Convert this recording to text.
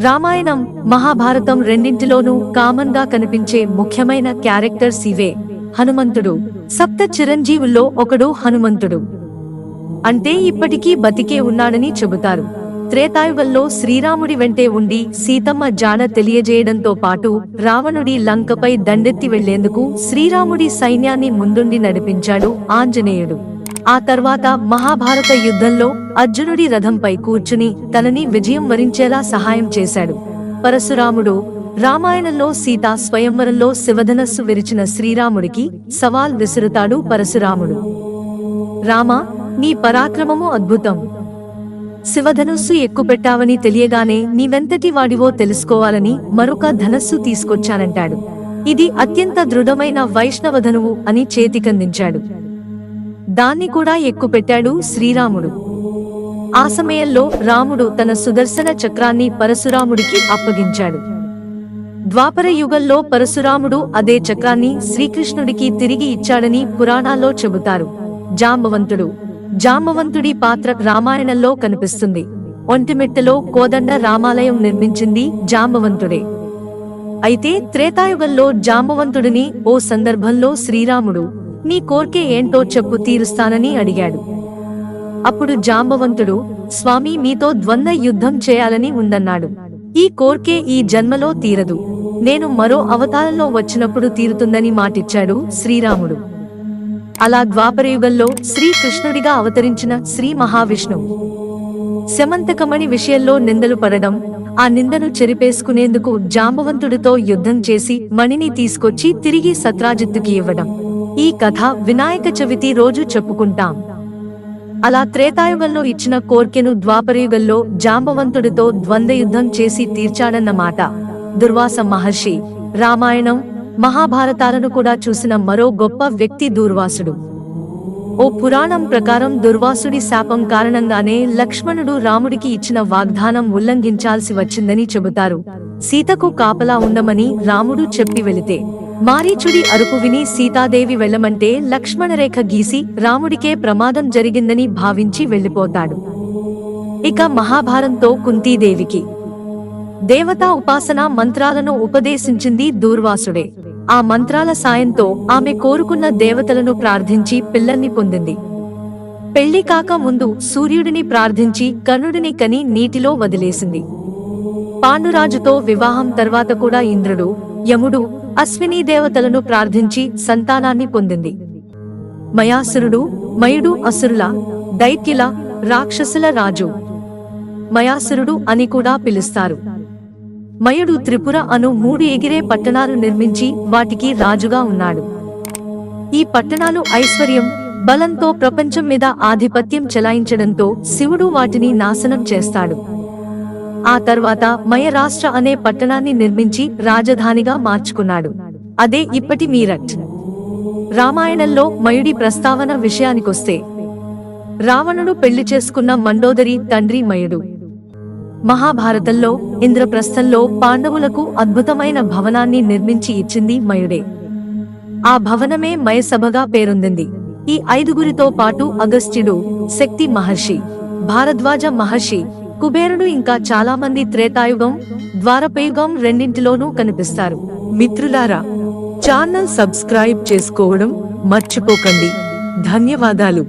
రామాయణం మహాభారతం రెండింటిలోనూ కామన్గా కనిపించే ముఖ్యమైన క్యారెక్టర్స్ ఇవే హనుమంతుడు. సప్త చిరంజీవుల్లో ఒకడు హనుమంతుడు. అంటే ఇప్పటికీ బతికే ఉన్నాడని చెబుతారు. త్రేతాయుగంలో శ్రీరాముడి వెంటే ఉండి సీతమ్మ జాన తెలియజేయడంతో పాటు రావణుడి లంకపై దండెత్తి వెళ్ళేందుకు శ్రీరాముడి సైన్యాన్ని ముందుండి నడిపించాడు ఆంజనేయుడు. ఆ తర్వాత మహాభారత యుద్ధంలో అర్జునుడి రథంపై కూర్చుని తనని విజయం వరించేలా సహాయం చేశాడు. పరశురాముడు రామాయణంలో సీత స్వయంవరంలో శివధనస్సు విరిచిన శ్రీరాముడికి సవాల్ విసురుతాడు పరశురాముడు. రామ నీ పరాక్రమము అద్భుతం. శివధనుస్సు ఎక్కుపెట్టావని తెలియగానే నీవెంతటి వాడివో తెలుసుకోవాలని మరొక ధనస్సు తీసుకొచ్చానంటాడు. ఇది అత్యంత దృఢమైన వైష్ణవధనువు అని చేతికందించాడు. దాన్ని కూడా ఎక్కుపెట్టాడు శ్రీరాముడు. ఆ సమయంలో రాముడు తన సుదర్శన చక్రాన్ని పరశురాముడికి అప్పగించాడు. ద్వాపర యుగంలో పరశురాముడు అదే చక్రాన్ని శ్రీకృష్ణుడికి తిరిగి ఇచ్చాడని పురాణాల్లో చెబుతారు. జాంబవంతుడు. జాంబవంతుడి పాత్ర రామాయణంలో కనిపిస్తుంది. ఒంటిమిట్టలో కోదండ రామాలయం నిర్మించింది జాంబవంతుడే. అయితే త్రేతాయుగంలో జాంబవంతుడిని ఓ సందర్భంలో శ్రీరాముడు నీ కోర్కె ఏంటో చెప్పు తీరుస్తానని అడిగాడు. అప్పుడు జాంబవంతుడు స్వామి మీతో ద్వంద్వ యుద్ధం చేయాలని ఉందన్నాడు. ఈ కోర్కే ఈ జన్మలో తీరదు. నేను మరో అవతారంలో వచ్చినప్పుడు తీరుతుందని మాటిచ్చాడు శ్రీరాముడు. అలా ద్వాపరయుగంలో శ్రీకృష్ణుడిగా అవతరించిన శ్రీ మహావిష్ణువు. శమంతకమణి విషయంలో నిందలు పడడం ఆ నిందను చెరిపేసుకునేందుకు జాంబవంతుడితో యుద్ధం చేసి మణిని తీసుకొచ్చి తిరిగి సత్రాజిత్తుకి ఇవ్వడం. ఈ కథ వినాయక చవితి రోజు చెప్పుకుంటాం. అలా త్రేతాయుగంలో ఇచ్చిన కోర్కెను ద్వాపరయుగంలో జాంబవంతుడితో ద్వంద్వయుద్ధం చేసి తీర్చాడన్నమాట దుర్వాస మహర్షి రామాయణం మహాభారతాలను కూడా చూసిన మరో గొప్ప వ్యక్తి దూర్వాసుడు. ఓ పురాణం ప్రకారం దుర్వాసుడి శాపం కారణంగానే లక్ష్మణుడు రాముడికి ఇచ్చిన వాగ్దానం ఉల్లంఘించాల్సి వచ్చిందని చెబుతారు. సీతకు కాపలా ఉండమని రాముడు చెప్పి వెళితే మారీచుడి అరుపు విని సీతాదేవి వెళ్ళమంటే లక్ష్మణరేఖ గీసి రాముడికే ప్రమాదం జరిగిందని భావించి వెళ్ళిపోతాడు. ఇక మహాభారంతో కుంతీదేవికి. దేవతా ఉపాసన మంత్రాలను ఉపదేశించింది దూర్వాసుడే. ఆ మంత్రాల సాయంతో ఆమె కోరుకున్న దేవతలను ప్రార్థించి పిల్లల్ని పొందింది. పెళ్ళి కాక ముందు సూర్యుడిని ప్రార్థించి కర్ణుడిని కని నీటిలో వదిలేసింది. పాండురాజుతో వివాహం తర్వాత కూడా ఇంద్రుడు యముడు అశ్విని దేవతలను ప్రార్థించి సంతానాన్ని పొందింది. మయాసురుడు మయుడు అసురుల దైత్యుల రాక్షసుల రాజు. మయాసురుడు అని కూడా పిలుస్తారు. మయుడు త్రిపుర అను మూడు ఎగిరే పట్టణాలు నిర్మించి వాటికి రాజుగా ఉన్నాడు. ఈ పట్టణాలు ఐశ్వర్యం బలంతో ప్రపంచం మీద ఆధిపత్యం చెలాయించడంతో శివుడు వాటిని నాశనం చేస్తాడు. ఆ తర్వాత మయరాష్ట్ర అనే పట్టణాన్ని నిర్మించి రాజధానిగా మార్చుకున్నాడు. అదే ఇప్పటి మీరట్. రామాయణంలో మయుడి ప్రస్తావన విషయానికొస్తే రావణుడు పెళ్ళి చేసుకున్న మండోదరి తండ్రి మయుడు. మహాభారతంలో ఇంద్రప్రస్థంలో పాండవులకు అద్భుతమైన భవనాన్ని నిర్మించి ఇచ్చింది మయుడే. ఆ భవనమే మయసభగా పేరొందింది. ఈ ఐదుగురితో పాటు అగస్త్యుడు శక్తి మహర్షి భారద్వాజ మహర్షి కుబేరుడు ఇంకా చాలా మంది త్రేతాయుగం ద్వారపయుగం రెండింటిలోనూ కనిపిస్తారు. మిత్రులారా ఛానల్ సబ్స్క్రైబ్ చేసుకోవడం మర్చిపోకండి. ధన్యవాదాలు.